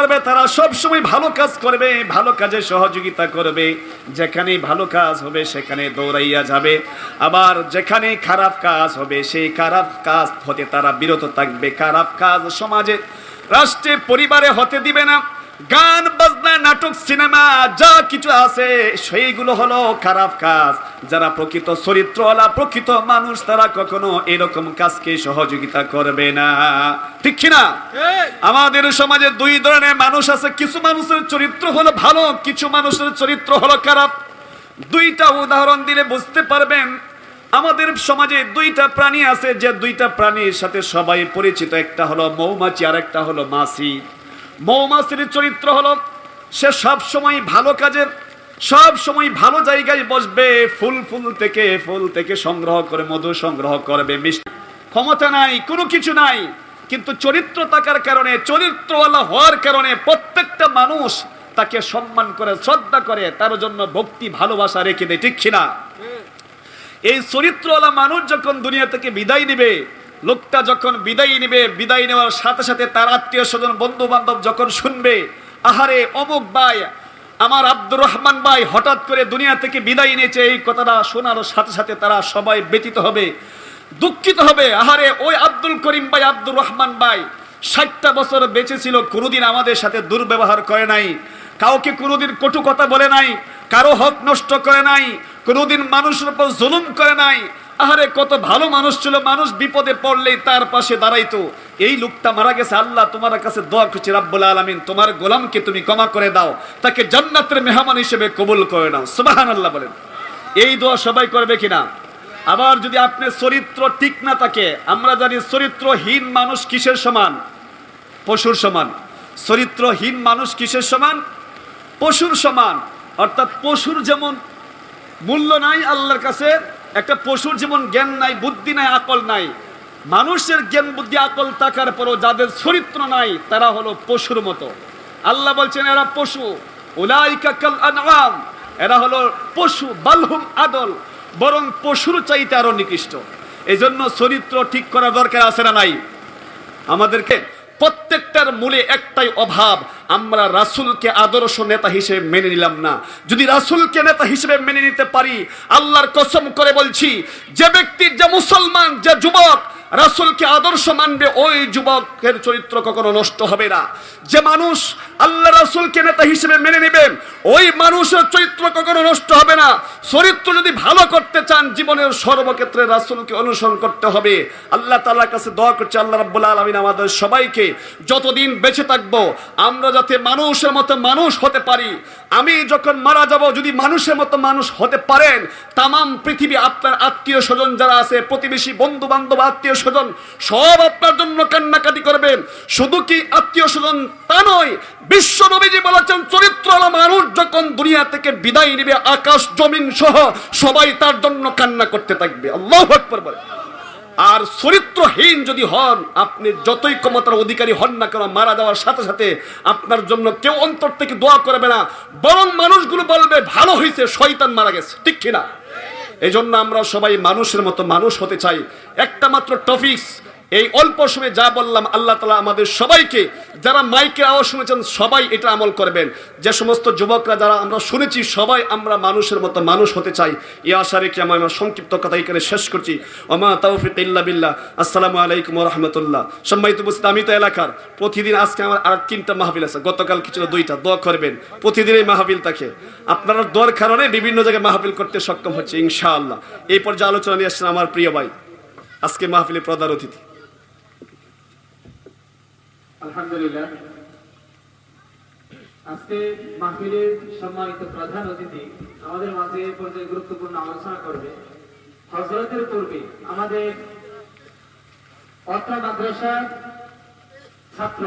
করবে, তারা সব সময় ভালো কাজ করবে, ভালো কাজে সহযোগিতা করবে। যেখানে ভালো কাজ হবে, সেখানে দৌড়াইয়া যাবে। আবার যেখানে খারাপ কাজ হবে, সেই খারাপ কাজ হতে তারা বিরত থাকবে। খারাপ কাজ সমাজে, রাষ্ট্রে, পরিবারে হতে দিবে না। গান, বাজনা কিছু আছে সেইগুলো হলো খারাপ কাজ। যারা প্রকৃত চরিত্রওয়ালা প্রকৃত মানুষ তারা কখনো এরকম কাজকে সহযোগিতা করবে না। ঠিক কিনা? আমাদের সমাজে দুই ধরনের মানুষ আছে। কিছু মানুষের চরিত্র হলো ভালো কিছু মানুষের চরিত্র হলো খারাপ। দুইটা উদাহরণ দিলে বুঝতে পারবেন আমাদের সমাজে দুইটা প্রাণী আছে যে দুইটা প্রাণীর সাথে সবাই পরিচিত। একটা হলো মৌমাছি আর একটা হলো মাছি। মৌমাছির চরিত্র হলো সে সব সময় ভালো কাজের, সব সময় ভালো জায়গায় বসবে, ফুল ফুল থেকে ফুল থেকে সংগ্রহ করে, মধু সংগ্রহ করবে, মিষ্টি। ক্ষমতা নাই, কোনো কিছু নাই, কিন্তু চরিত্র থাকার কারণে, চরিত্রওয়ালা হওয়ার কারণে প্রত্যেকটা মানুষ তাকে সম্মান করে, শ্রদ্ধা করে, তার জন্য ভক্তি, ভালোবাসা রেখে দেয়, ঠিক কিনা? এই চরিত্রওয়ালা মানুষ যখন দুনিয়া থেকে বিদায় নিবে, লোকটা যখন বিদায় নিবে, বিদায় নেওয়ার সাথে সাথে তার আত্মীয় স্বজন বন্ধু বান্ধব যখন শুনবে আহারে অমুক ভাই, আমার আব্দুর রহমান ভাই হঠাৎ করে দুনিয়া থেকে বিদায় নিয়েছে, এই কথাটা শোনার সাথে সাথে তারা সবাই ব্যতীত হবে, দুঃখিত হবে। আহারে ওই আব্দুল করিম ভাই, আব্দুর রহমান ভাই, ষাটটা বছর বেঁচে ছিল, কোনোদিন আমাদের সাথে দুর্ব্যবহার করে নাই, কাউকে কোনোদিন কটু কথা বলে নাই, কারও হক নষ্ট করে নাই, কোনোদিন মানুষের উপর জুলুম করে নাই আহারে, কত ভালো মানুষ ছিল। মানুষ বিপদে পড়লেই তার পাশে দাঁড়াইতো। এই লোকটা মারা গেছে। আল্লাহ তোমার কাছে দোয়া করছি, রাব্বুল আলামিন। তোমার গোলামকে তুমি ক্ষমা করে দাও। তাকে জান্নাতের মেহমান হিসেবে কবুল করে নাও। সুবাহান আল্লাহ বলেন। এই দোয়া সবাই করবে কিনা? আবার যদি আপনি চরিত্র ঠিক না থাকে, আমরা জানি চরিত্রহীন মানুষ কিসের সমান? পশুর সমান। চরিত্রহীন মানুষ কিসের সমান? পশুর সমান। অর্থাৎ পশুর যেমন মূল্য নাই আল্লাহর কাছে একটা পশুর যেমন জ্ঞান নাই, বুদ্ধি নাই, আকল নাই, মানুষের জ্ঞান, বুদ্ধি, আকল থাকার পরও যাদের চরিত্র নাই, তারা হলো পশুর মতো। আল্লাহ বলছেন, এরা পশু। উলাইকা কাল আনআম। এরা হলো পশু বালহুম আদল। বরং পশুর চাইতে আরও নিকৃষ্ট। এই জন্য চরিত্র ঠিক করা দরকার আছে না নাই? আমাদেরকে প্রত্যেকটার মূলে একটাই অভাব আমরা রাসুলকে আদর্শ নেতা হিসেবে মেনে নিলাম না। যদি রাসুলকে নেতা হিসেবে মেনে নিতে পারি, আল্লাহর কসম করে বলছি, যে ব্যক্তি, যে মুসলমান, যে যুবক, রাসুলকে আদর্শ মানবে, ওই যুবকের চরিত্র কখনো নষ্ট হবে না। যে মানুষ আল্লাহ রাসুলকে নেতা হিসেবে মেনে নেবেন ওই মানুষের চরিত্র কখনো নষ্ট হবে না। চরিত্র যদি ভালো করতে চান, জীবনের সর্বক্ষেত্রে রাসূলকে অনুসরণ করতে হবে। আল্লাহ তাআলার কাছে দোয়া করছে, আল্লাহ রাব্বুল আলামিন আমাদের সবাইকে যতদিন বেঁচে থাকব, আমরা যাতে মানুষের মতো মানুষ হতে পারি। আমি যখন মারা যাব, যদি মানুষের মতো মানুষ হতে পারেন, তামাম পৃথিবী আপনার আত্মীয় স্বজন যারা আছে, প্রতিবেশী বন্ধু বান্ধব আত্মীয় স্বজন, সব আপনার জন্য কান্নাকাটি করবেন শুধু কি আত্মীয় স্বজন তা নয়, বিশ্ব নবীজি বলেছেন, চরিত্রওয়ালা মানুষ যখন দুনিয়া থেকে বিদায় নেবে, আকাশ জমিন সহ সবাই তার জন্য কান্না করতে থাকবে। আল্লাহ আকবার বলে। আর চরিত্রহীন যদি হন, আপনি যতই ক্ষমতার অধিকারী হন না কেন, মারা যাওয়ার সাথে সাথে আপনার জন্য কেউ অন্তর থেকে দোয়া করবে না। বরং মানুষগুলো বলবে, ভালো হয়েছে শয়তান মারা গেছে। ঠিক কিনা? এই জন্য আমরা সবাই মানুষের মতো মানুষ হতে চাই। একটা মাত্র টপিক্স এই অল্প সময়ে যা বললাম, আল্লাহ তালা আমাদের সবাইকে, যারা মাইকের আওয়াজ শুনেছেন, সবাই এটা আমল করবেন। যে সমস্ত যুবকরা, যারা আমরা শুনেছি, সবাই আমরা মানুষের মতো মানুষ হতে চাই। এই আশা রেখে আমি আমার সংক্ষিপ্ত কথা এখানে শেষ করছি। ওমা তৌফিক ইল্লা বিল্লাহ। আসসালামু আলাইকুম রহমতুল্লাহ। সম্মানিত উপস্থিত, আমি তো এলাকার। প্রতিদিন আজকে আমার আর তিনটা মাহফিল আছে। গতকাল কিছু দুইটা। দোয়া করবেন। প্রতিদিন এই মাহফিল থাকে আপনারা দোয়ার কারণে বিভিন্ন জায়গায় মাহফিল করতে সক্ষম হচ্ছে, ইনশাআল্লাহ। এই পর্যায়ে আলোচনা নিয়ে আসছেন আমার প্রিয় ভাই। আজকে মাহফিলে প্রধান অতিথি। আলহামদুলিল্লাহ। আজকে মাহফিলের সম্মানিত প্রধান অতিথি আমাদের মাঝে এ পর্যায়ে গুরুত্বপূর্ণ আলোচনা করবে। হজরতের পূর্বে আমাদের অত্র মাদ্রাসার ছাত্র